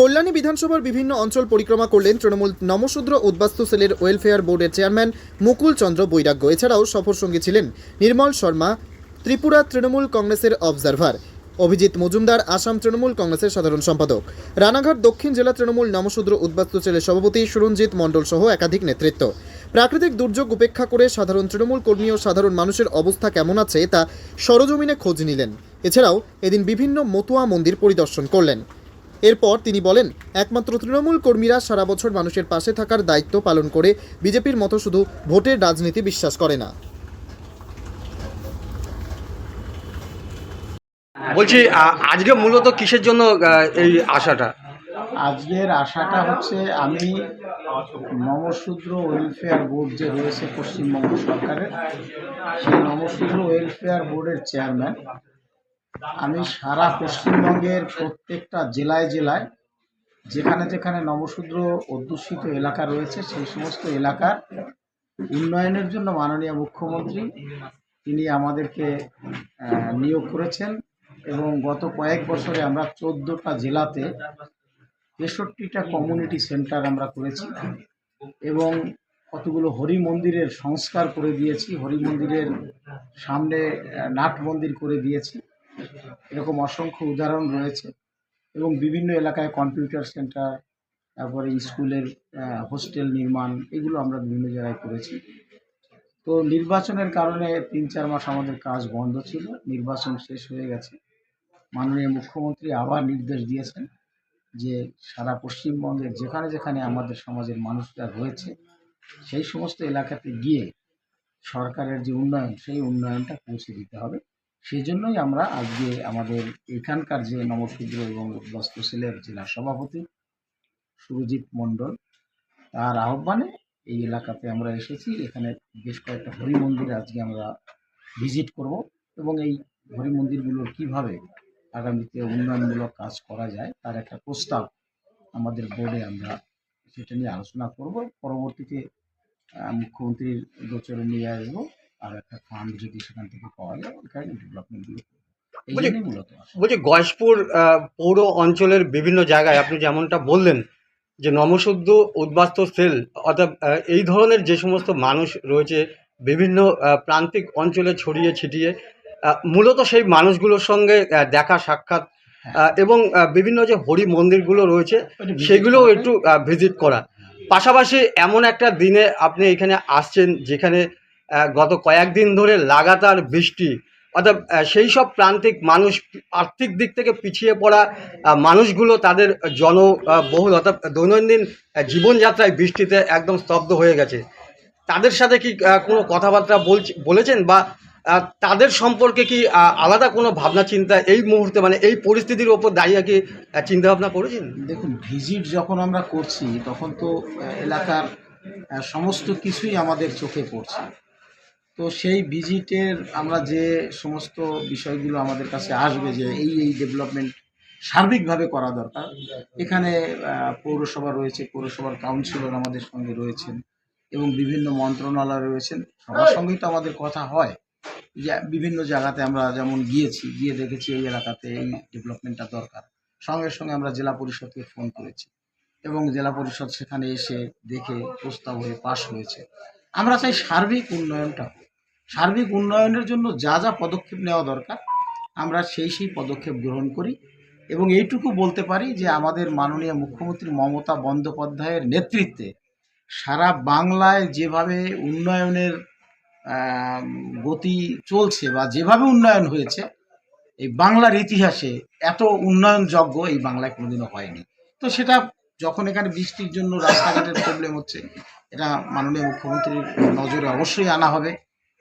কল্যাণী বিধানসভার বিভিন্ন অঞ্চল পরিক্রমা করলেন তৃণমূল নমশূদ্র উদ্বাস্তু সেলের ওয়েলফেয়ার বোর্ডের চেয়ারম্যান মুকুল চন্দ্র বৈরাগ্য। এছাড়াও সফর সঙ্গী ছিলেন নির্মল শর্মা, ত্রিপুরা তৃণমূল কংগ্রেসের অবজারভার। অভিজিৎ মজুমদার, আসাম তৃণমূল কংগ্রেসের সাধারণ সম্পাদক। রানাঘাট দক্ষিণ জেলা তৃণমূল নমশূদ্র উদ্বাস্তু সেলের সভাপতি সুরঞ্জিত মণ্ডল সহ একাধিক নেতৃত্ব। প্রাকৃতিক দুর্যোগ উপেক্ষা করে সাধারণ তৃণমূল কর্মী ও সাধারণ মানুষের অবস্থা কেমন আছে তা সরজমিনে খোঁজ নিলেন। এছাড়াও এদিন বিভিন্ন মতুয়া মন্দির পরিদর্শন করলেন। এরপর তিনি বলেন একমাত্র তৃণমূল কর্মীরা সারা বছর মানুষের পাশে থাকার দায়িত্ব পালন করে বিজেপির মতো শুধু ভোটের রাজনীতি বিশ্বাস করে না। বলছি আজকে মূলত কিসের জন্য এই আশাটা? আজকের আশাটা হচ্ছে আমি নমশূদ্র ওয়েলফেয়ার বোর্ড যে রয়েছে পশ্চিমবঙ্গ সরকারের সেই নমশূদ্র ওয়েলফেয়ার বোর্ডের চেয়ারম্যান আমি সারা পশ্চিমবঙ্গের প্রত্যেকটা জেলায় জেলায়, যেখানে যেখানে নমশূদ্র অধ্যুষিত এলাকা রয়েছে, সেই সমস্ত এলাকার উন্নয়নের জন্য মাননীয় মুখ্যমন্ত্রী তিনি আমাদেরকে নিয়োগ করেছেন এবং গত কয়েক বছরে আমরা চোদ্দোটা জেলাতে তেষট্টিটা কমিউনিটি সেন্টার আমরা করেছি এবং কতগুলো হরি মন্দিরের সংস্কার করে দিয়েছি, হরি মন্দিরের সামনে নাট মন্দির করে দিয়েছি। এরকম অসংখ্য উদাহরণ রয়েছে এবং বিভিন্ন এলাকায় কম্পিউটার সেন্টার, তারপরে স্কুলের হোস্টেল নির্মাণ এগুলো আমরা বিভিন্ন জায়গায় করেছি। তো নির্বাচনের কারণে তিন চার মাস আমাদের কাজ বন্ধ ছিল, নির্বাচন শেষ হয়ে গেছে। মাননীয় মুখ্যমন্ত্রী আবার নির্দেশ দিয়েছেন যে সারা পশ্চিমবঙ্গের যেখানে যেখানে আমাদের সমাজের মানুষরা রয়েছে, সেই সমস্ত এলাকাতে গিয়ে সরকারের যে উন্নয়ন, সেই উন্নয়নটা পৌঁছে দিতে হবে। সেই জন্যই আমরা আজকে আমাদের এখানকার যে নবশূদ্র এবং উদ্বাস্তু সেলের জেলা সভাপতি সুরজিৎ মণ্ডল, তার আহ্বানে এই এলাকাতে আমরা এসেছি। এখানে বেশ কয়েকটা হরি মন্দির আজকে আমরা ভিজিট করব এবং এই হরি মন্দিরগুলোর কীভাবে আগামীতে উন্নয়নমূলক কাজ করা যায় তার একটা প্রস্তাব আমাদের বোর্ডে আমরা সেটা নিয়ে আলোচনা করব। পরবর্তীতে মুখ্যমন্ত্রীর গোচরে নিয়ে আসব। আর একটা ফান্ড যদি সেখান থেকে পাওয়া যায় এখানে ডেভেলপমেন্টগুলো বলছি- গয়েশপুর পৌর অঞ্চলের বিভিন্ন জায়গায় আপনি যেমনটা বললেন যে নমশুদ্ধ উদ্বাস্ত সেল অর্থাৎ এই ধরনের যে সমস্ত মানুষ রয়েছে বিভিন্ন প্রান্তিক অঞ্চলে ছড়িয়ে ছিটিয়ে মূলত সেই মানুষগুলোর সঙ্গে দেখা সাক্ষাৎ এবং বিভিন্ন যে হরি মন্দিরগুলো রয়েছে সেগুলোও একটু ভিজিট করা। পাশাপাশি এমন একটা দিনে আপনি এখানে আসছেন যেখানে গত কয়েকদিন ধরে লাগাতার বৃষ্টি। অর্থাৎ সেই সব প্রান্তিক মানুষ, আর্থিক দিক থেকে পিছিয়ে পড়া মানুষগুলো তাদের জনবহুল অর্থাৎ দৈনন্দিন জীবনযাত্রায় বৃষ্টিতে একদম স্তব্ধ হয়ে গেছে। তাদের সাথে কি কোনো কথাবার্তা বলছে, বলেছেন বা তাদের সম্পর্কে কি আলাদা কোনো ভাবনা, চিন্তা এই মুহূর্তে মানে এই পরিস্থিতির ওপর দাঁড়িয়ে কি চিন্তা ভাবনা করেছেন? দেখুন, ভিজিট যখন আমরা করছি, তখন তো এলাকার সমস্ত কিছুই আমাদের চোখে পড়ছে। তো সেই ভিজিটের আমরা যে সমস্ত বিষয়গুলো আমাদের কাছে আসবে যে এই এই ডেভেলপমেন্ট সার্বিকভাবে করা দরকার এখানে পৌরসভা রয়েছে পৌরসভার কাউন্সিলর আমাদের সঙ্গে রয়েছেন এবং বিভিন্ন মন্ত্রণালয় রয়েছেন। সবার সঙ্গেই তো আমাদের কথা হয়। যে বিভিন্ন জায়গাতে আমরা যেমন গিয়েছি গিয়ে দেখেছি এই এলাকাতে এই ডেভেলপমেন্টটা দরকার। সঙ্গে সঙ্গে আমরা জেলা পরিষদকে ফোন করেছি এবং জেলা পরিষদ সেখানে এসে দেখে প্রস্তাব হয়ে পাশ হয়েছে। আমরা চাই সার্বিক উন্নয়নটা সার্বিক উন্নয়নের জন্য যা যা পদক্ষেপ নেওয়া দরকার, আমরা সেই সেই পদক্ষেপ গ্রহণ করি এবং এইটুকু বলতে পারি যে আমাদের মাননীয় মুখ্যমন্ত্রী মমতা বন্দ্যোপাধ্যায়ের নেতৃত্বে সারা বাংলায় যেভাবে উন্নয়নের গতি চলছে বা যেভাবে উন্নয়ন হয়েছে, এই বাংলার ইতিহাসে এত উন্নয়নযোগ্য এই বাংলায় কোনোদিনও হয়নি। তো সেটা যখন এখানে বৃষ্টির জন্য রাস্তাঘাটের প্রবলেম হচ্ছে, এটা মাননীয় মুখ্যমন্ত্রীর নজরে অবশ্যই আনা হবে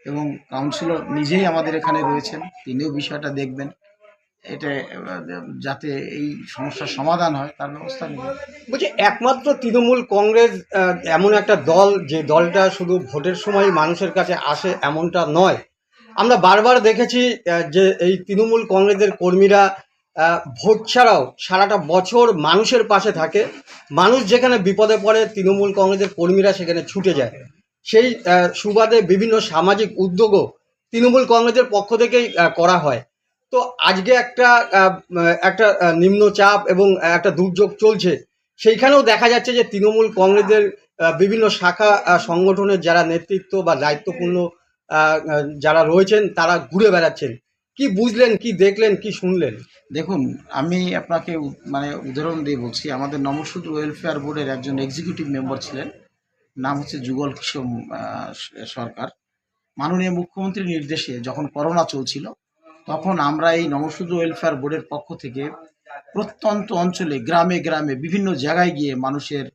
এবং কাউন্সিলর নিজেই আমাদের এখানে রয়েছেন, তিনিও বিষয়টা দেখবেন। এটা, যাতে এই সমস্যার সমাধান হয়, তার ব্যবস্থা নেবেন বলছি, একমাত্র তৃণমূল কংগ্রেস এমন একটা দল যে দলটা শুধু ভোটের সময় মানুষের কাছে আসে এমনটা নয়। আমরা বারবার দেখেছি যে এই তৃণমূল কংগ্রেসের কর্মীরা ভোট ছাড়াও সারাটা বছর মানুষের পাশে থাকে। মানুষ যেখানে বিপদে পড়ে, তৃণমূল কংগ্রেসের কর্মীরা সেখানে ছুটে যায়। সেই সুবাদে বিভিন্ন সামাজিক উদ্যোগও তৃণমূল কংগ্রেসের পক্ষ থেকেই করা হয়। তো আজকে একটা একটা নিম্নচাপ এবং একটা দুর্যোগ চলছে। সেইখানেও দেখা যাচ্ছে যে তৃণমূল কংগ্রেসের বিভিন্ন শাখা সংগঠনের যারা নেতৃত্ব বা দায়িত্বপূর্ণ যারা রয়েছেন, তারা ঘুরে বেড়াচ্ছেন। কি বুঝলেন, কি দেখলেন, কি শুনলেন? দেখুন, আমি আপনাকে মানে উদাহরণ দিয়ে বলছি, আমাদের নমসূদ্র ওয়েলফেয়ার বোর্ডের একজন এক্সিকিউটিভ মেম্বার ছিলেন। নাম হচ্ছে যুগল কিশোর সরকার। মাননীয় মুখ্যমন্ত্রীর নির্দেশে যখন করোনা চলছিল, তখন আমরা এই নমসূদ্র ওয়েলফেয়ার বোর্ডের পক্ষ থেকে প্রত্যন্ত অঞ্চলে, গ্রামে গ্রামে, বিভিন্ন জায়গায় গিয়ে মানুষের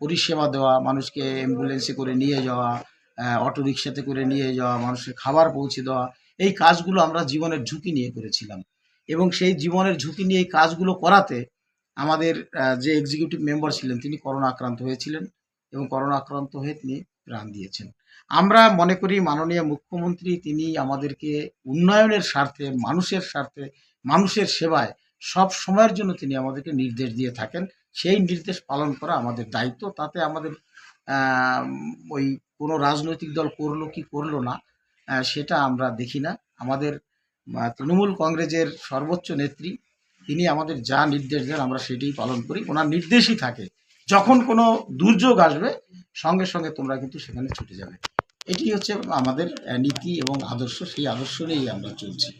পরিষেবা দেওয়া, মানুষকে অ্যাম্বুলেন্সে করে নিয়ে যাওয়া অটো রিক্সাতে করে নিয়ে যাওয়া, মানুষের খাবার পৌঁছে দেওয়া এই কাজগুলো আমরা জীবনের ঝুঁকি নিয়ে করেছিলাম। এবং সেই জীবনের ঝুঁকি নিয়ে এই কাজগুলো করাতে আমাদের যে এক্সিকিউটিভ মেম্বার ছিলেন তিনি করোনা আক্রান্ত হয়েছিলেন এবং করোনা আক্রান্ত হয়ে তিনি প্রাণ দিয়েছেন। আমরা মনে করি মাননীয় মুখ্যমন্ত্রী তিনি আমাদেরকে উন্নয়নের স্বার্থে, মানুষের স্বার্থে, মানুষের সেবায় সব সময়ের জন্য তিনি আমাদেরকে নির্দেশ দিয়ে থাকেন। সেই নির্দেশ পালন করা আমাদের দায়িত্ব। তাতে আমাদের ওই কোনো রাজনৈতিক দল করল কি করল না সেটা আমরা দেখি না। আমাদের তৃণমূল কংগ্রেসের সর্বোচ্চ নেত্রী, তিনি আমাদের যা নির্দেশ দেন আমরা সেটাই পালন করি। ওনার নির্দেশই থাকে, যখন কোনো দুর্যোগ আসবে, সঙ্গে সঙ্গে তোমরা কিন্তু সেখানে ছুটে যাবে। এটি হচ্ছে আমাদের নীতি এবং আদর্শ, সেই আদর্শ নিয়েই আমরা চলছি।